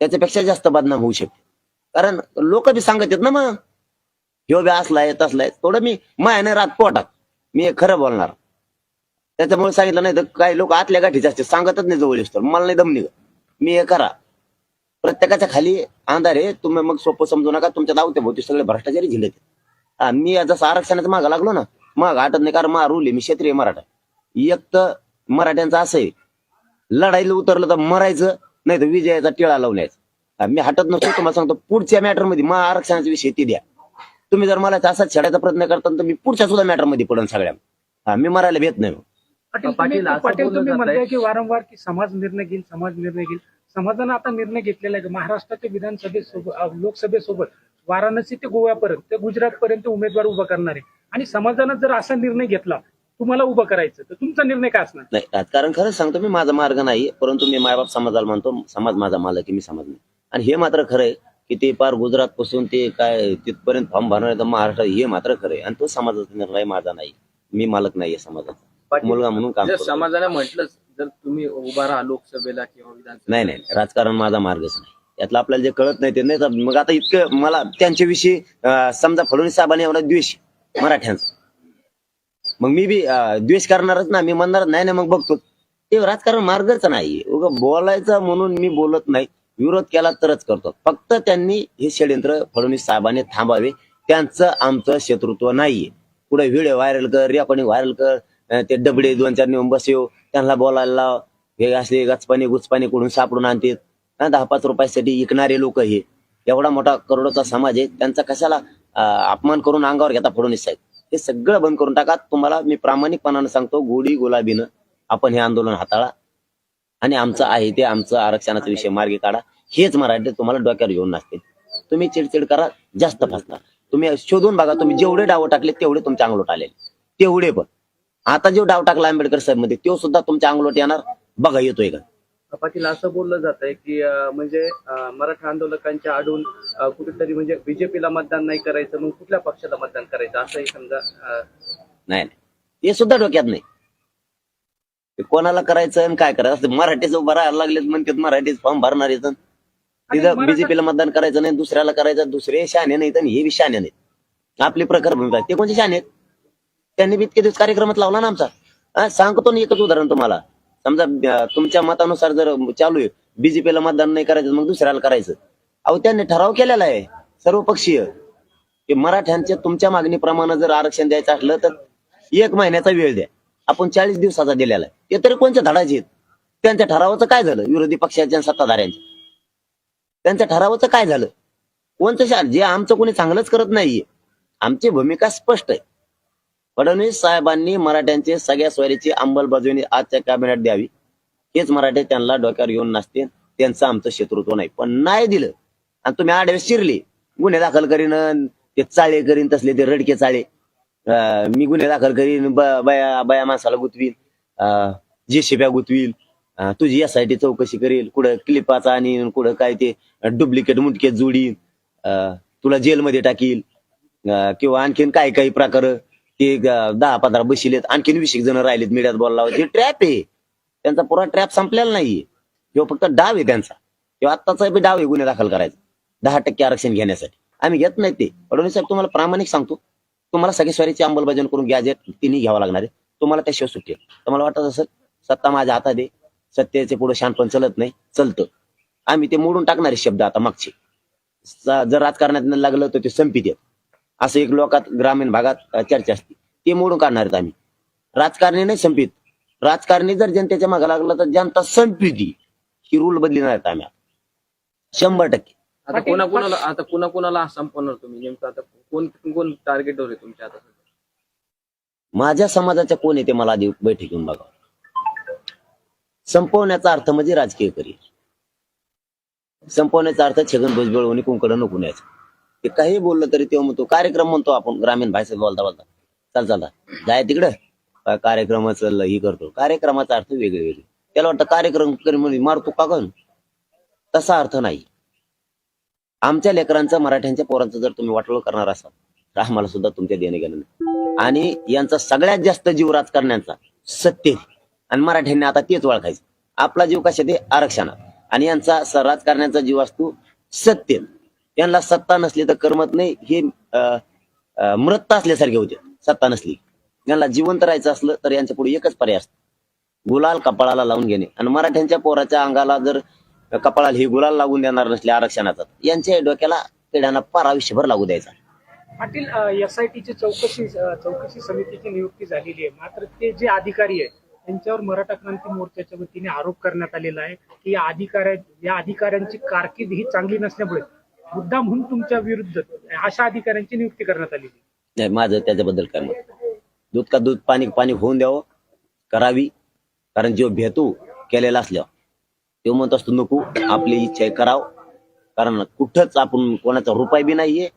त्याच्यापेक्षा जास्त बदनाम होऊ शकते. कारण लोक बी सांगत आहेत ना मग ह्यो बी असलाय तसलाय थोडं मी मायाने रात पोटात. मी हे खरं बोलणार. त्याच्यामुळे सांगितलं नाही तर काही लोक आतल्या गाठीचे असते सांगतच नाही जवळ तर. मला नाही दम निघ मी हे करा. प्रत्येकाच्या खाली अंधार आहे. तुम्ही मग सोपं समजू नका. तुमच्या दावते भोवती सगळे भ्रष्टाचारी झिंडत हा, मी जसं आरक्षणाचं मागं लागलो ना मग आटत नाही. कारण मा रूल मी क्षेत्रीय मराठा. एक तर मराठ्यांचं असं आहे. लढाईला उतरलं तर मरायचं. नाही तर विजयाचा टिळा हा, मी हटत नसतो तुम्हाला सांगतो पुढच्या मॅटरमध्ये मग आरक्षणाचा विषय ते द्या. तुम्ही जर मला असाच छेडायचा प्रयत्न करता तर मी पुढच्या सुद्धा मॅटरमध्ये पडून सगळ्या. हा मी मरायला भेट नाही. पाटील पाटील, तुम्ही- म्हणताय. की वारंवार की समाज निर्णय घेईल समाज निर्णय घेईल. समाजानं आता निर्णय घेतलेला आहे की महाराष्ट्राच्या विधानसभेसोबत लोकसभेसोबत वाराणसी ते गोव्यापर्यंत ते गुजरातपर्यंत उमेदवार उभा करणार आहे. आणि समाजानं जर असा निर्णय घेतला तुम्हाला उभं करायचं तर तुमचा निर्णय काय असणार? नाही राजकारण खरंच सांगतो मी माझा मार्ग नाही परंतु मी मायबाप समाजाला मानतो समाज माझा मालक आहे मी समाज नाही. आणि हे मात्र खरं आहे की ते पार गुजरात पासून ते काय तिथपर्यंत फॉर्म भरणार आहे तर महाराष्ट्र हे मात्र खरं आहे. आणि तो समाजाचा निर्णय माझा नाही मी मालक नाहीये समाजाचा. पाटील, मुलगा म्हणून काम जर करतो. समाजाने म्हटलंच जर तुम्ही उभा राहा लोकसभेला किंवा विधानसभेला. नाही नाही राजकारण माझा मार्गच नाही. यातलं आपल्याला जे कळत नाही ते नाही तर मग आता इतकं मला त्यांच्याविषयी अं, समजा फडणवीस साहेबांनी एवढा द्वेष मराठ्यांचा. मग मी बी द्वेष करणारच ना मी म्हणणार नाही ना मग बघतो. ते राजकारण मार्गच नाही बोलायचं म्हणून मी बोलत नाही. विरोध केला तरच करतो. फक्त त्यांनी हे षडयंत्र फडणवीस साहेबांनी थांबावे. त्यांचं आमचं शत्रुत्व नाहीये. पुढे व्हिडिओ व्हायरल कर रेकॉर्डिंग व्हायरल कर. ते डबडे दोन चार नेऊन बसव. त्यांना बोलायला हे असले गचपाणी गुचपाणी कुठून सापडून आणतात दहा पाच रुपयासाठी विकणारे लोक हे. एवढा मोठा करोडोचा समाज आहे. त्यांचा कशाला अपमान करून अंगावर घेता फडणवीस साहेब? हे सगळं बंद करून टाका. तुम्हाला मी प्रामाणिकपणानं सांगतो गोडी गुलाबीनं आपण हे आंदोलन हाताळा. आणि आमचं आहे ते आमचं आरक्षणाचा विषय मार्गी काढा. हेच मराठी तुम्हाला डोक्यावर घेऊन नसते. तुम्ही चिडचिड करा जास्त फसणार. तुम्ही शोधून बघा तुम्ही जेवढे डाव टाकले तेवढे तुमच्या अंगलोट आले तेवढे पण. आता जो डाव टाकला आंबेडकर साहेबमध्ये तो सुद्धा तुमच्या अंगलोट येणार. बघा येतोय का? पाटील असं बोललं जात आहे की म्हणजे मराठा आंदोलकांच्या आडून कुठेतरी म्हणजे बीजेपीला मतदान नाही करायचं मग कुठल्या पक्षाला मतदान करायचं? असंही समजा नाही ते सुद्धा डोक्यात नाही. कोणाला करायचं आणि काय करायचं? असं मराठीच उभं राहायला लागलेत म्हणतात मराठीच फॉर्म भरणार आहेत. तिथं बीजेपीला मतदान करायचं नाही दुसऱ्याला करायचं दुसरे शाने नाहीत आणि हे बी शाने नाहीत. आपली प्रकार भूमिका ते कोणते शाने आहेत? त्यांनी बी इतके दिवस कार्यक्रमात लावला ना आमचा. हा, सांगतो ना एकच उदाहरण तुम्हाला. समजा तुमच्या मतानुसार जर चालू आहे बीजेपीला मतदान नाही करायचं मग दुसऱ्याला करायचं. अहो त्यांनी ठराव केलेला आहे सर्वपक्षीय. की मराठ्यांच्या तुमच्या मागणीप्रमाणे जर आरक्षण द्यायचं असलं तर एक महिन्याचा वेळ द्या. आपण चाळीस दिवसाचा दिलेला आहे. ते तरी कोणत्या धडाचे आहेत? त्यांच्या ठरावाचं काय झालं? विरोधी पक्षाच्या सत्ताधाऱ्यांच्या. त्यांच्या ठरावाचं काय झालं? कोणतं शार जे आमचं कोणी चांगलंच करत नाहीये. आमची भूमिका स्पष्ट आहे. फडणवीस साहेबांनी मराठ्यांचे सगळ्या स्वारीची अंमलबजावणी आजच्या कॅबिनेट द्यावी. हेच मराठे त्यांना डोक्यावर घेऊन नसते त्यांचं आमचं शत्रुत्व नाही. पण नाही दिलं. आणि तुम्ही आडवे शिरले. गुन्हे दाखल करीन ते चाळे करीन तसले ते रडके चाळे. अं, मी गुन्हे दाखल करीन बया बया माणसाला गुतवीन. जे शिप्या गुतवील एस आय टी चौकशी करेल. कुठं क्लिपाचा आणि कुठं काय ते डुप्लिकेट मुटके जोडीन. अं, तुला जेलमध्ये टाकील. किंवा आणखीन काही काही प्रकार ते दहा पंधरा बशिलेत आणखीन वीस एक जण राहिलेत मीडियात बोलला हे ट्रॅप आहे. त्यांचा पुरा ट्रॅप संपलेला नाहीये. किंवा फक्त डाव आहे त्यांचा. किंवा आत्ताचा बी डाव आहे गुन्हे दाखल करायचा. दहा टक्के आरक्षण घेण्यासाठी. आम्ही घेत नाही ते. फडणवीस साहेब तुम्हाला प्रामाणिक सांगतो. तुम्हाला सगळी स्वारीची अंमलबजावणी करून गॅजेट तिन्ही घ्यावं लागणार आहे. तुम्हाला त्याशिवाय सुट्टी तुम्हाला वाटत असेल सत्ता माझ्या हातात आहे. सत्तेचे पुढे शानपण चलत नाही. चलतं. आम्ही ते मोडून टाकणारे शब्द आता मागचे. जर राजकारणात लागलं तर ते संपित येत. असं एक लोकात ग्रामीण भागात चर्चा असते. ते मोडून काढणार आहेत आम्ही. राजकारणी नाही संपित. राजकारणी जर जनतेच्या मागे लागलं तर जनता संपिती. ही रूल बदलिणार आहेत आम्ही. शंभर टक्के. आता कोणा कोणाला आता कोणा कोणाला संपवणार तुम्ही? नेमकं आता कोण कोण टार्गेटवर आहे तुमच्या आता? माझ्या समाजाच्या कोण येते मला आधी बैठक घेऊन बघा. संपवण्याचा अर्थ म्हणजे राजकीय करिअर. संपवण्याचा अर्थ छगन भुजबळ कुंकड नको न्यायचं. ते काही बोललं तरी तेव्हा म्हणतो कार्यक्रम म्हणतो आपण ग्रामीण भाषेत बोलता बोलता. चाल चालता जाय तिकडं. कार्यक्रमाचं ही करतो. कार्यक्रमाचा अर्थ वेगळे वेगळे. त्याला वाटतं कार्यक्रम मारतो का गं तसा अर्थ नाही. आमच्या लेकरांचा मराठ्यांच्या पोरांचं जर तुम्ही वाटोळ करणार असाल तर आम्हाला सुद्धा तुमच्या देणे घेणं नाही. आणि यांचा सगळ्यात जास्त जीव राजकारण्यांचा सत्य आणि मराठ्यांनी आता तेच ओळखायचं. आपला जीव कशा ते आरक्षणात. आणि यांचा राजकारण्याचा जीव असतो सत्य. त्यांना सत्ता नसली तर करमत नाही. हे अं, मृत असल्यासारखे होते. सत्ता नसली. यांना जिवंत राहायचं असलं तर यांच्या पुढे एकच पर्याय असतो. गुलाल कपाळाला लावून घेणे. आणि मराठ्यांच्या पोराच्या अंगाला जर कपाळाला ही गुलाल लागून देणार नसले आरक्षणाचा यांच्या डोक्याला पिढ्यांना पार आयुष्यभर लागू द्यायचा. पाटील एस आय चौकशी चौकशी समितीची नियुक्ती झालेली आहे. मात्र ते जे अधिकारी आहेत त्यांच्यावर मराठा क्रांती मोर्चाच्या वतीने आरोप करण्यात आलेला आहे की या अधिकाऱ्या या अधिकाऱ्यांची कारकीर्द ही चांगली नसल्यामुळे मुद्दा म्हणून तुमच्या विरुद्ध अशा अधिकाऱ्यांची नियुक्ती करण्यात आलेली नाही माझं त्याच्याबद्दल काय मत? दूध का दूध पाणी पाणी होऊन द्यावं करावी कारण जो भेटू केलेला असल्यावर तो म्हणत असतो नको आपली इच्छा कराव करावं. कारण कुठंच आपण कोणाचा रुपये बी नाहीये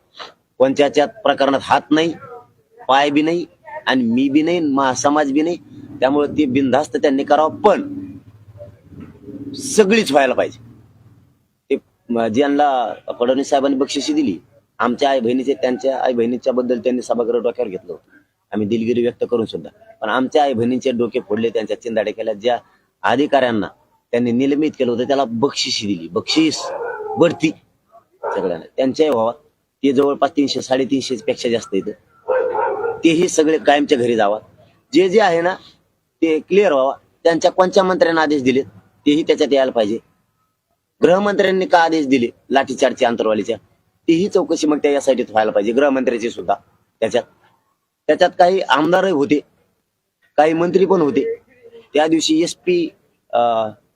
कोणत्याच्या प्रकरणात हात नाही पाय बी नाही आणि मी बी नाही मा समाज बी नाही त्यामुळे ते बिनधास्त त्यांनी करावं पण सगळीच व्हायला पाहिजे. ज्यांना फडणवीस साहेबांनी बक्षिशी दिली आमच्या आई बहिणीचे त्यांच्या आई बहिणीच्या बद्दल त्यांनी सभागृह डोक्यावर घेतलं होतं. आम्ही दिलगिरी व्यक्त करून सुद्धा. पण आमच्या आई बहिणीचे डोके फोडले त्यांच्या चिंदाडे केल्या. ज्या अधिकाऱ्यांना त्यांनी निलंबित केलं होतं त्याला बक्षिशी दिली. बक्षीस बढती सगळ्यांना. त्यांच्याही व्हावा ते जवळपास तीनशे साडेतीनशे पेक्षा जास्त येतं तेही सगळे कायमच्या घरी जावा. जे जे आहे ना ते क्लिअर व्हावा. त्यांच्या कोणत्या मंत्र्यांना आदेश दिले तेही त्याच्यात यायला पाहिजे. गृहमंत्र्यांनी का आदेश दिले? लाठीचार्जच्या अंतरवालीच्या. तीही चौकशी मग त्या यासाठीच व्हायला पाहिजे. गृहमंत्र्याची सुद्धा. त्याच्यात त्याच्यात काही आमदारही होते. काही मंत्री पण होते. त्या दिवशी S P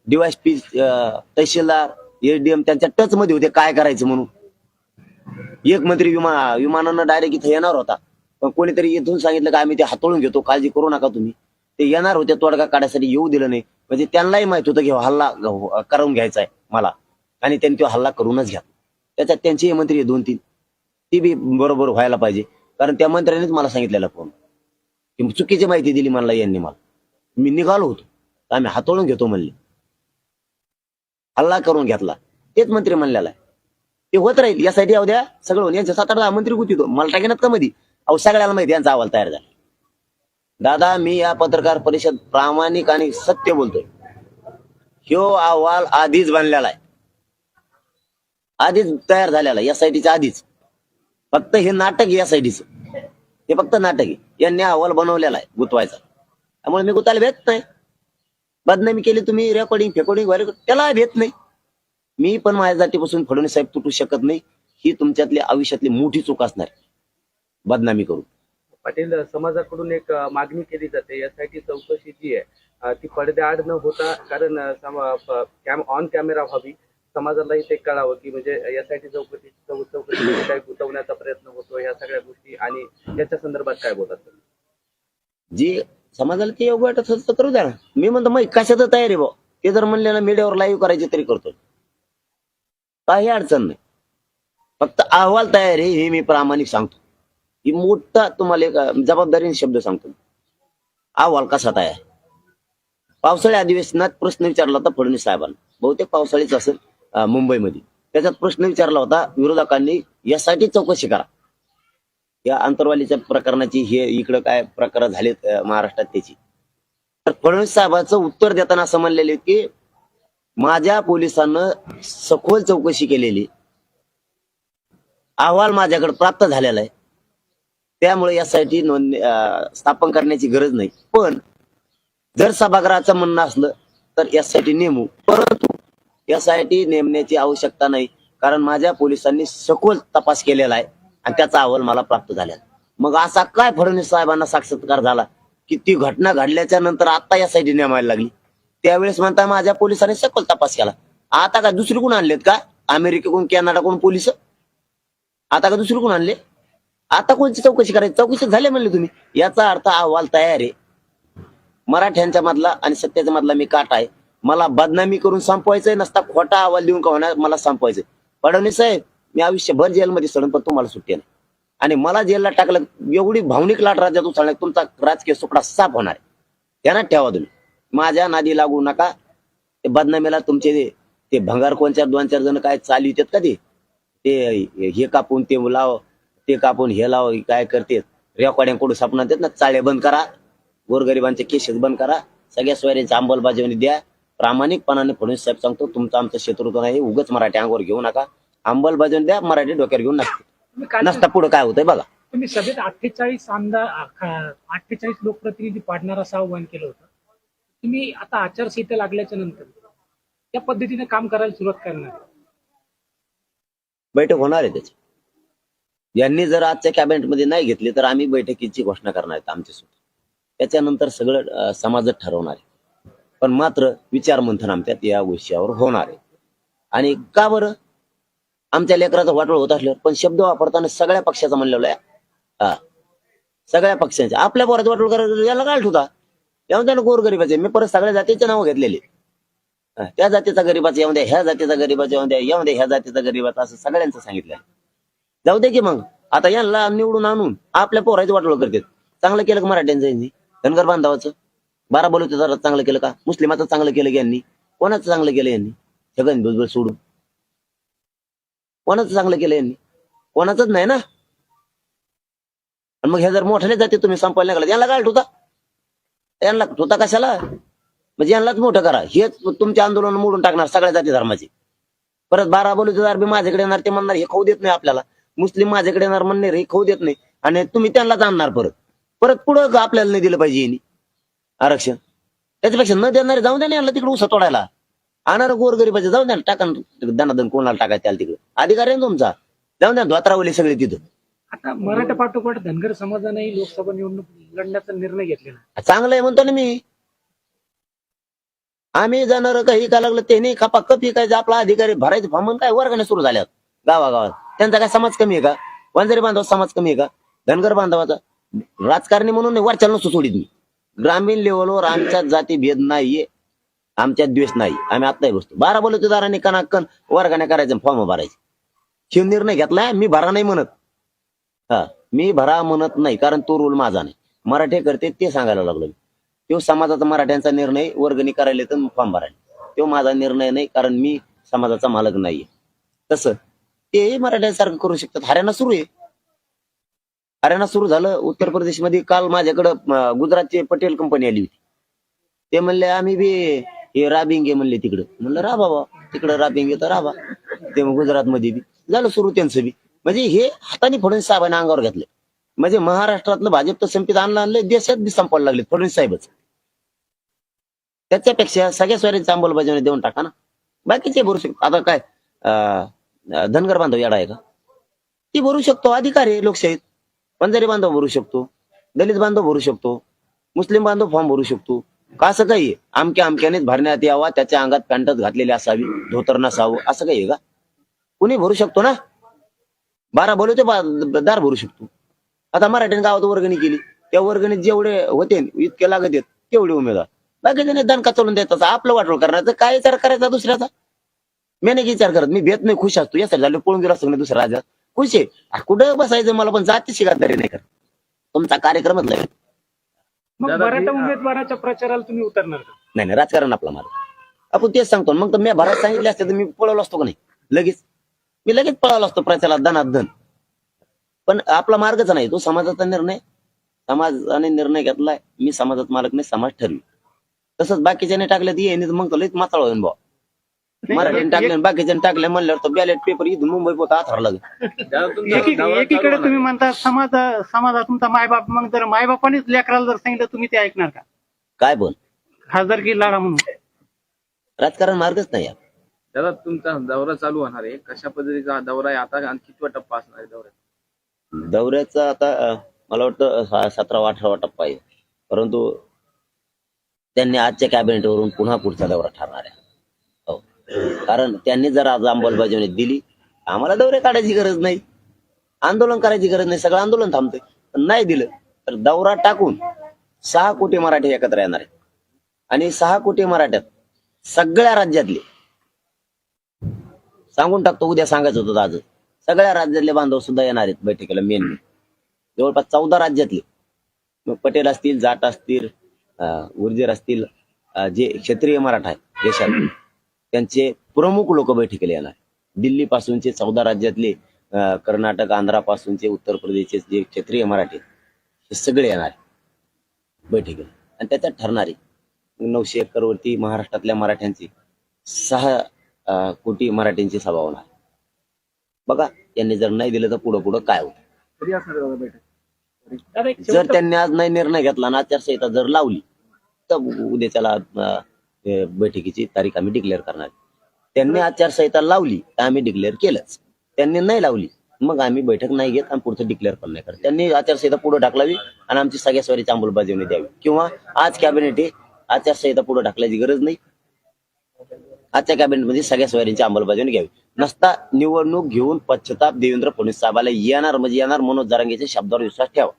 DYSP tehsildar SDM त्यांच्या टच मध्ये होते. काय करायचं म्हणून? एक मंत्री विमा विमानानं डायरेक्ट इथे येणार होता. पण कोणीतरी इथून सांगितलं का आम्ही ते हातळून घेतो. काळजी करू नका तुम्ही. ते येणार होते. तोडगा काढायसाठी येऊ दिलं नाही. म्हणजे त्यांनाही माहीत होतं की हल्ला करून घ्यायचा आहे. मला. आणि त्यांनी तो हल्ला करूनच घ्या. त्याच्यात त्यांचे मंत्री दोन तीन. ती बी बरोबर व्हायला पाहिजे. कारण त्या मंत्र्यांनीच मला सांगितलेला फोन. की चुकीची माहिती दिली मला यांनी मला. मी निघालो होतो. आम्ही हातोळून घेतो म्हणले. हल्ला करून घेतला. तेच मंत्री म्हणलेला आहे. ते होत राहील. यासाठी अवद्या द्या सगळं होऊन. यांचे सात आठ दहा मंत्री होती मला टाकेनात का मध्ये अहो सगळ्याला माहिती यांचा अहवाल तयार झाला. दादा मी या पत्रकार परिषद प्रामाणिक आणि सत्य बोलतोय. ह्यो अहवाल आधीच बनलेला आहे. आधीच तयार झालेला आहे एसआयटीच्या आधीच. फक्त हे नाटक आहे एसआयटीचं हे फक्त नाटक आहे. यांनी अहवाल बनवलेला आहे गुतवायचा. त्यामुळे मी गुतायला भेट नाही. बदनामी केली तुम्ही रेकॉर्डिंग फेकॉर्डिंग वगैरे त्याला भेट नाही. मी पण माझ्या जातीपासून फडणवीस साहेब तुटू शकत नाही. ही तुमच्यातली आयुष्यातली मोठी चूक असणार आहे. बदनामी करून. पाटील समाजाकडून एक मागणी केली जाते. यासाठी चौकशी जी आहे ती पडद्याआड न होता कारण कॅम ऑन कॅमेरा व्हावी. समाजालाही ते कळावं की म्हणजे यासाठी चौकशी चौकशी काय गुंतवण्याचा प्रयत्न होतो या सगळ्या गोष्टी आणि याच्या संदर्भात काय बोलतात जी समाजाला ते योग्य वाटत असतं करू द्या ना. मी म्हणतो मग कशाच तयारी आहे भाऊ? ते जर म्हणले ना मीडियावर लाईव्ह करायचे तरी करतो. काही अडचण नाही. फक्त अहवाल तयार आहे हे मी प्रामाणिक सांगतो. ही मोठा तुम्हाला एक जबाबदारीने शब्द सांगतो. अहवाल कसा तयार पावसाळी अधिवेशनात प्रश्न विचारला होता फडणवीस साहेबांना. बहुतेक पावसाळीच असेल मुंबईमध्ये. त्याच्यात प्रश्न विचारला होता विरोधकांनी यासाठी चौकशी करा. या अंतरवालीच्या प्रकरणाची हे इकडं काय प्रकार झालेत महाराष्ट्रात त्याची. तर फडणवीस साहेबांचं उत्तर देताना असं म्हणलेले की माझ्या पोलिसांना सखोल चौकशी केलेली. अहवाल माझ्याकडे प्राप्त झालेला आहे. त्यामुळे यासाठी नोंद स्थापन करण्याची गरज नाही. पण जर सभागृहाचं म्हणणं असलं तर यासाठी नेमू. परंतु यासाठी नेमण्याची आवश्यकता नाही. कारण माझ्या पोलिसांनी सखोल तपास केलेला आहे आणि त्याचा अहवाल मला प्राप्त झाला मग असा काय फडणवीस साहेबांना साक्षात्कार झाला की ती घटना घडल्याच्या नंतर आता यासाठी नेमायला लागली? त्यावेळेस म्हणता माझ्या पोलिसांनी सखोल तपास केला. आता का दुसरी कोण आणलेत का? अमेरिकेकडून कॅनडाकडून पोलीस? आता का दुसरी कोण आणले? आता कोणची चौकशी करायची? चौकशी झाली म्हणले तुम्ही. याचा अर्थ अहवाल तयार आहे. मराठ्यांच्या मधला आणि सत्याच्या मधला मी काटा आहे. मला बदनामी करून संपवायचंय नसता खोटा अहवाल देऊन का होणार मला संपवायचंय. फडणवीस साहेब मी आयुष्यभर जेलमध्ये सडून पण तुम्हाला सुट्टी नाही. आणि मला जेलला टाकलं एवढी भावनिक लाट राज्यात उचलणार तुमचा राजकीय सुपडा साफ होणार आहे. ध्यानात ठेवा तुम्ही. माझ्या नादी लागू नका. ते बदनामीला तुमचे ते- भंगार कोणच्या दोन चार जण काय चालू येतात का ते? हे कापून ते लाव ते कापून हे लाव काय करते? रेकॉर्डिंगकडून सापणार देत ना चाळे बंद करा. गोरगरिबांचे केसेस बंद करा. सगळ्या सोयऱ्यांची अंमलबजावणी द्या. प्रामाणिकपणाने फडणवीस साहेब सांगतो तुमचं आमचं शत्रुत्व नाही उगच मराठी अंगावर घेऊ नका. अंमलबजावणी द्या मराठी डोक्यावर घेऊन नसते. नसता पुढे काय होतंय बघा. तुम्ही सभेत अठ्ठेचाळीस आमदार अठ्ठेचाळीस लोकप्रतिनिधी पाडणार असं आव्हान केलं होतं. तुम्ही आता आचारसंहिता लागल्याच्या नंतर त्या पद्धतीने काम करायला सुरुवात करणार बैठक होणार आहे त्याची. यांनी जर आजच्या कॅबिनेटमध्ये नाही घेतली तर आम्ही बैठकीची घोषणा करणार आहेत आमच्यासोबत. त्याच्यानंतर सगळं समाजात ठरवणार आहे. पण मात्र विचार मंथन आमच्यात या विषयावर होणार आहे. आणि का बरं? आमच्या लेकराचं वाटोळ होत असल्यावर पण शब्द वापरताना सगळ्या पक्षाचा म्हणलेलं आहे हा. सगळ्या पक्षांच्या आपल्या पोरात वाटोळ करायचं याला काय होता? यामध्ये त्याला गोरगरीबाचे मी परत सगळ्या जातीचे नाव घेतलेले. त्या जातीचा गरीबाचा येऊन द्या ह्या जातीचा गरीबाचा येऊन द्या येऊन द्या ह्या जातीचा गरीबाचा असं सगळ्यांचं सांगितलं. जाऊ दे की मग. आता यांना निवडून आणून आपल्या पोरायचं वाटोळ करतात. चांगलं केलं का मराठ्यांचं यांनी? धनगर बांधवाचं? बारा बोलवते जरा चांगलं केलं का? मुस्लिमाचं चांगलं केलं यांनी? कोणाचं चांगलं केलं यांनी? छगन भुजबळ सोडून. कोणाचं चांगलं केलं यांनी? कोणाचंच नाही ना? आणि मग हे जर मोठ्याने जाते तुम्ही संपायला लागला यांना काय ठोता यांना ठोता कशाला? म्हणजे यांनाच मोठं करा. हेच तुमचे आंदोलन मोडून टाकणार सगळ्या जाती धर्माचे. परत बारा बोलूदार बी माझ्याकडे येणार ते म्हणणार हे खाऊ देत नाही आपल्याला. मुस्लिम माझ्याकडे येणार म्हणणार हे खाऊ देत नाही. आणि तुम्ही त्यांनाच आणणार परत. परत पुढं आपल्याला नाही दिलं पाहिजे यांनी. आरक्षण. त्याच्यापेक्षा न देणारे जाऊन द्या यांना तिकडे उसा तोडायला. आणणार गोरगरीबाचे जाऊन द्या टाका दनादन कोणाला टाकायचं त्याला तिकडे? अधिकार आहे ना तुमचा. जाऊन द्या धोत्रावले सगळे तिथं. आता मराठा पाठोपाठ धनगर समाजानेही लोकसभा निवडणूक लढण्याचा निर्णय घेतलेला. चांगलं आहे म्हणतो ना मी. आम्ही जाणार काही का लागलं ते नाही. खपा कपी काय आपला अधिकारी भरायचं फॉर्म काय वर्गाने सुरू झाल्यात. गावागावात. त्यांचा काय समाज कमी आहे का? वंजारी बांधव समाज कमी आहे का? धनगर बांधवाचा. राजकारणी म्हणून नाही, वरच्या नसतो सोडित मी. ग्रामीण लेवलवर आमच्या जाती भेद नाहीये आमच्यात द्वेष नाही आम्ही आत्ताही बसतो. बारा बोलतो दाराने कनाकन वर्गाने करायचं फॉर्म भरायचे. शिव निर्णय घेतलाय मी भरा नाही म्हणत. हा मी भरा म्हणत नाही कारण तो रोल माझा नाही. मराठे करते ते सांगायला लागलो तो समाजाचा मराठ्यांचा निर्णय वर्गणी करायला तर फॉर्म भरायला तो माझा निर्णय नाही कारण मी समाजाचा मालक नाहीये. तसं ते मराठ्यांसारखं करू शकतात. हरियाणा सुरू आहे. हरियाणा सुरू झालं. उत्तर प्रदेशमध्ये काल माझ्याकडं गुजरातची पटेल कंपनी आली होती. ते म्हणले आम्ही बी हे राबिंगे म्हणले तिकडं. म्हणलं रा बाबा तिकडं राबिंगे तर राबा. ते मग गुजरातमध्ये बी. झालं सुरू त्यांचं बी. म्हणजे हे हाताने फडणवीस साहेबांना अंगावर घातलं म्हणजे महाराष्ट्रातलं भाजप तर संपित आणलं आणलं देशात बी संपायला लागले फडणवीस साहेबच. त्याच्यापेक्षा सगळ्या स्वरांची अंमलबजावणी देऊन टाका ना. बाकीचे भरू शकतो आता काय धनगर बांधव याडा आहे का? ती भरू शकतो. अधिकार आहे लोकशाहीत. पंजारी बांधव भरू शकतो दलित बांधव भरू शकतो मुस्लिम बांधव फॉर्म भरू शकतो. का असं काही आमक्या आमक्यानेच भरण्यात यावा त्याच्या अंगात पॅन्टच घातलेली असावी धोतर नसावं असं काही आहे का? कुणी भरू शकतो ना? बारा बोलवते दार भरू शकतो. आता मराठ्याने गावात वर्गणी केली. त्या वर्गणीत जेवढे होते इतके लागत आहेत तेवढे उमेदवार. बाकीच्याने दणका चालून देतात आपलं वाटोळ करण्याचं काय विचार करायचा दुसऱ्याचा? मी नाही विचार करत मी भेट नाही खुश असतो. यासाठी झालं पळून गेलो असतो दुसऱ्या राज्यात. खुश आहे. आ, कुठं बसायचं मला पण जाती शिकादारी नाही करत. तुमचा कार्यक्रमच नाही. मग मराठा उमेदवाराच्या प्रचाराला तुम्ही उतरणार का? नाही नाही, राजकारण आपला मार्ग आपण तेच सांगतो मग तर मी भरात सांगितले असते तर मी पळवलो असतो का नाही? लगेच. मी लगेच पळवलो असतो प्रचारात धनात धन. पण आपला मार्गच नाही तो समाजाचा निर्णय. समाजाने निर्णय घेतलाय मी समाजात मालक नाही समाज ठरवी तसंच बाकीच्याने टाकले ती येणे मग तो लईच माताळ होईन भाऊ मराठीने टाकले आणि बाकीच्याने टाकले म्हणल्यावर तो बॅलेट पेपर इथून मुंबई पोत हात लागेल. एकी- एकीकडे तुम्ही म्हणता समाज समाज तुमचा मायबाप मग जर मायबापानेच लेकराला जर सांगितलं तुम्ही ते ऐकणार का? काय पण खासदारकी लढा म्हणून. राजकारण मार्गच नाही आहे. दादा तुमचा दौरा चालू होणार आहे. कशा पद्धतीचा हा दौरा आहे? आता आणि कितवा टप्पा असणार आहे दौऱ्यात दौऱ्याचा आता अं, मला वाटतं हा सतरावा अठरावा टप्पा आहे. परंतु त्यांनी आजच्या कॅबिनेटवरून पुन्हा पुढचा दौरा ठरणार आहे. हो कारण त्यांनी जर आज अंमलबजावणी दिली आम्हाला दौरे काढायची गरज नाही. आंदोलन करायची गरज नाही. सगळं आंदोलन थांबतंय. पण नाही दिलं तर दौरा टाकून सहा कोटी मराठी एकत्र येणार आहेत. आणि सहा कोटी मराठ्यात सगळ्या राज्यातले सांगून टाकतो उद्या सांगायचं होतं आज. सगळ्या राज्यातले बांधव सुद्धा येणार आहेत बैठकीला मेन जवळपास चौदा राज्यातले. मग पटेल असतील जाट असतील गुर्जर असतील जे क्षत्रिय मराठा आहे देशात त्यांचे प्रमुख लोक बैठकीला येणार. दिल्ली पासूनचे चौदा राज्यातले कर्नाटक आंध्रा पासूनचे उत्तर प्रदेशचे जे क्षत्रिय मराठी हे सगळे येणार आहे बैठकीला. आणि त्याच्यात ठरणार नऊशे एकर वरती महाराष्ट्रातल्या मराठ्यांची सहा कोटी मराठ्यांची सभा होणार बघा त्यांनी जर नाही दिलं तर पुढं पुढं काय होतं? जर त्यांनी आज नाही निर्णय घेतला ना आचारसंहिता जर लावली तर उद्याच्याला बैठकीची तारीख आम्ही डिक्लेअर करणार. त्यांनी आचारसंहिता लावली तर आम्ही डिक्लेअर केलंच. त्यांनी नाही लावली मग आम्ही बैठक नाही घेत आणि पुढचं डिक्लेअर पण नाही करत. त्यांनी आचारसंहिता पुढे ढकलावी आणि आमची सगळ्या स्वारीची अंमलबजावणी द्यावी. किंवा आज कॅबिनेट आहे आचारसंहिता पुढे ढकलायची गरज नाही. आजच्या कॅबिनेटमध्ये सगळ्या स्वारींची अंमलबजावणी घ्यावी. नसता निवडणूक घेऊन पश्चाताप देवेंद्र फडणवीस साहेबाला येणार म्हणजे येणार मनोज जरांगेच्या शब्दावर विश्वास ठेवा.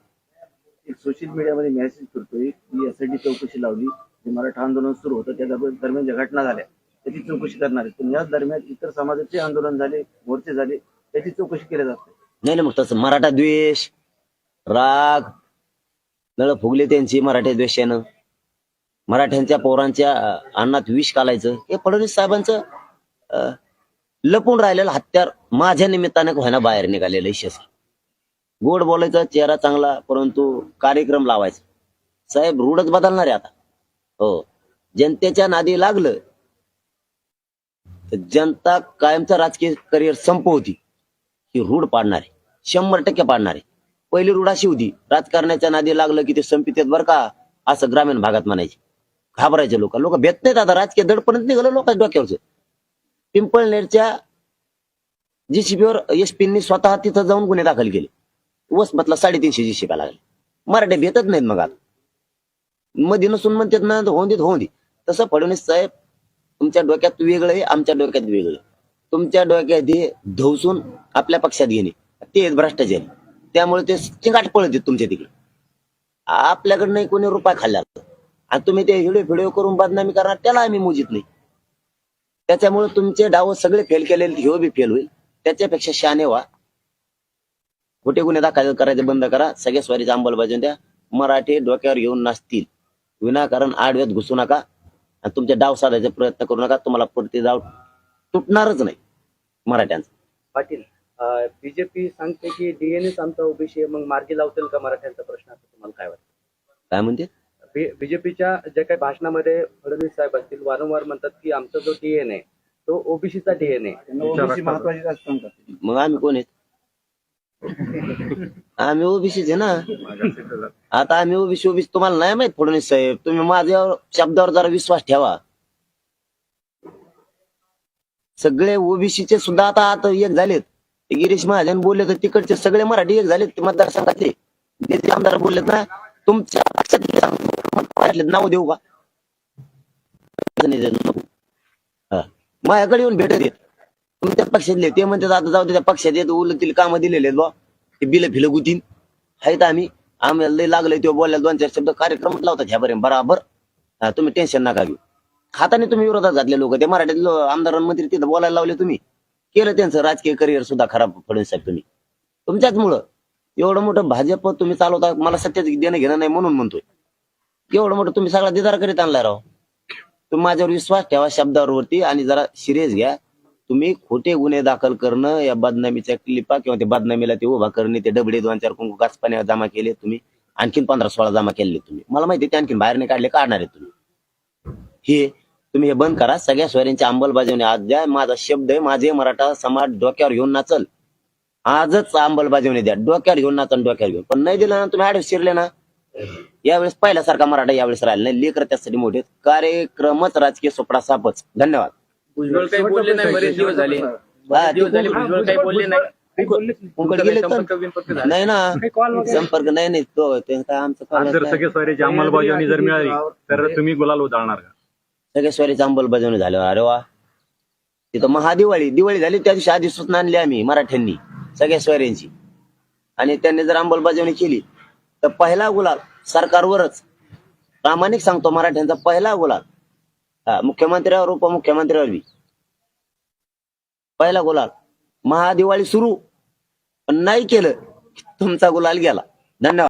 सोशल मीडियामध्ये मेसेज करतोय की एसआयटी चौकशी लावली. ते मराठा आंदोलन सुरू होतं त्या दरम्यान ज्या घटना झाल्या त्याची चौकशी करणार. आहे पण याच दरम्यान इतर समाजाचे आंदोलन झाले मोर्चे झाले त्याची चौकशी केली जाते नाही. नाही मग तसं मराठा द्वेष राग नळ फुगले त्यांची मराठा द्वेषानं. मराठ्यांच्या पोरांच्या अन्नात विष कालायचं. हे फडणवीस साहेबांचं अं, लपून राहिलेलं हत्यार माझ्या निमित्ताने व्हायला बाहेर निघालेलं यशस्वी गोड बोलायचा चेहरा चांगला परंतु कार्यक्रम लावायचा. साहेब रूढच बदलणार आहे आता. हो. जनतेच्या नादी लागलं तर जनता कायमचा राजकीय करिअर संपवती ही रूढ पाडणारे शंभर टक्के पाडणारे पहिली रूढ अशी होती राजकारणाच्या नादी लागलं की ते संपितेत बरं का असं ग्रामीण भागात म्हणायचे. घाबरायचे लोक. लोक भेट नाहीत आता राजकीय दडपणच निघालं लोकांच्या डोक्यावरचं. पिंपळनेरच्या जीसीबीवर एस स्वतः तिथं जाऊन गुन्हे दाखल केले. वसमतला साडेतीनशे जीसीबी लागले. मराठे भेटत नाहीत मग आता. मध्ये नसून म्हणतात ना होऊन देत होऊन दे. तसं फडणवीस साहेब तुमच्या डोक्यात वेगळं आहे आमच्या डोक्यात वेगळं तुमच्या डोक्यात हे धवसून आपल्या पक्षात घेणे ते भ्रष्टाचारी त्यामुळे ते चिंगाट पळत तुमच्या तिकडे. आपल्याकडे नाही कोणी रुपये खाल्ला. आणि तुम्ही ते व्हिडिओ व्हिडिओ करून बदनामी करणार त्याला आम्ही मोजित नाही. त्याच्यामुळे तुमचे डाव सगळे फेल केलेले हे बी फेल होईल. त्याच्यापेक्षा शाने व्हा. खोटे गुन्हे दाखल करायचे बंद करा. सगळ्या स्वारीचा अंमलबजावणी द्या. मराठी डोक्यावर घेऊन नाचतील. विनाकारण आडव्यात घुसू नका आणि तुमचे डाव साधायचा प्रयत्न करू नका. तुम्हाला पुढते डाव तुटणारच नाही मराठ्यांचा. पाटील बीजेपी सांगते की डीएनएस आमचा ओबीसी मग मार्गी लावतील का मराठ्यांचा प्रश्न? असं तुम्हाला काय वाटतं? काय म्हणते? बीजेपीच्या ज्या काही भाषणामध्ये फडणवीस साहेब असतील वारंवार म्हणतात की आमचा जो डीएनए तो ओबीसीचा डीएनए महत्वाची मग आम्ही कोण आहेत? आम्ही ओबीसीच ना. आता आम्ही ओबीसी ओबीसी तुम्हाला नाही माहीत फडणवीस साहेब. तुम्ही माझ्या शब्दावर जरा विश्वास ठेवा. सगळे ओबीसीचे सुद्धा आता आता एक झालेत. गिरीश महाजन बोलले तर तिकडचे सगळे मराठी एक झालेत ते मतदारसंघातले. जे ते आमदार बोललेत ना तुमच्या पक्षात नाव देऊ का? माझ्याकडे येऊन भेटत येत तुमच्या पक्षातले ते म्हणतात आता जाऊ त्या पक्षात येत उलतील कामं दिलेले बा. ते बिल फिल गुतीन. आहेत आम्ही. आम्हाला लय लागले तो बोलायला दोन चार शब्द कार्यक्रम लावतात ह्या बरे बराबर तुम्ही टेन्शन नका घेऊ. हाताने तुम्ही विरोधात घातले लोक. ते मराठीत आमदार मंत्री तिथं बोलायला लावले तुम्ही. केलं त्यांचं राजकीय करिअर सुद्धा खराब फडणवीस साहेब तुम्ही. तुमच्याच मुळं एवढं मोठं भाजप तुम्ही चालवता मला सत्याच देणं घेणं नाही म्हणून म्हणतोय. एवढं मोठं तुम्ही सगळा दिदार करीत आणलाय राव. तुम्ही माझ्यावर विश्वास ठेवा शब्दावरती आणि जरा सिरियस घ्या. तुम्ही खोटे गुन्हे दाखल करणं या बदनामीच्या क्लिपा किंवा ते बदनामीला ते उभा करणे ते डबडे दोन चार कुंकू गाचपाने जमा केले तुम्ही आणखीन पंधरा सोळा जमा केले तुम्ही. मला माहिती आहे ते आणखीन बाहेरने काढले काढणार आहे तुम्ही. हे तुम्ही हे बंद करा. सगळ्या स्वरांची अंमलबजावणी आज द्या. माझा शब्द आहे माझे मराठा समाज डोक्यावर घेऊन नाचल. आजच अंमलबजावणी द्या. डोक्यावर घेऊन नाचल डोक्यावर घेऊन. पण नाही दिलं ना तुम्ही आडवे शिरले ना. यावेळेस पहिल्यासारखा मराठा यावेळेस राहिला नाही. लेकर त्यासाठी मोठे कार्यक्रमच राजकीय सोपडा सापच धन्यवाद. भुजबळ काही बोलले नाही बरेच दिवस झाले. बरेच दिवस झाले भुजबळ काही बोलले नाही. नाही. कुंकड गेले संपर्क तर बिंपर्क झाला. नाही ना. संपर्क नाही नाही तो ते काय आमचं आज call जर? सगळे सोयऱ्याची अंमलबजावणी जर मिळाली तर तुम्ही गुलाल उधळणार का? सगळे स्वारीची अंमलबजावणी झालं अरे वा. तिथं महादिवाळी दिवाळी झाली त्या दिवशी आधी सूचना आणली आम्ही मराठ्यांनी सगळ्या स्वाऱ्यांची आणि त्यांनी जर अंमलबजावणी केली तर पहिला गुलाल सरकारवरच. प्रामाणिक सांगतो मराठ्यांचा पहिला गुलाल. मुख्यमंत्र्यावर उपमुख्यमंत्र्यावर. बी पहिला गुलाल. महादिवाळी सुरू. पण नाही केलं तुमचा गुलाल गेला. धन्यवाद.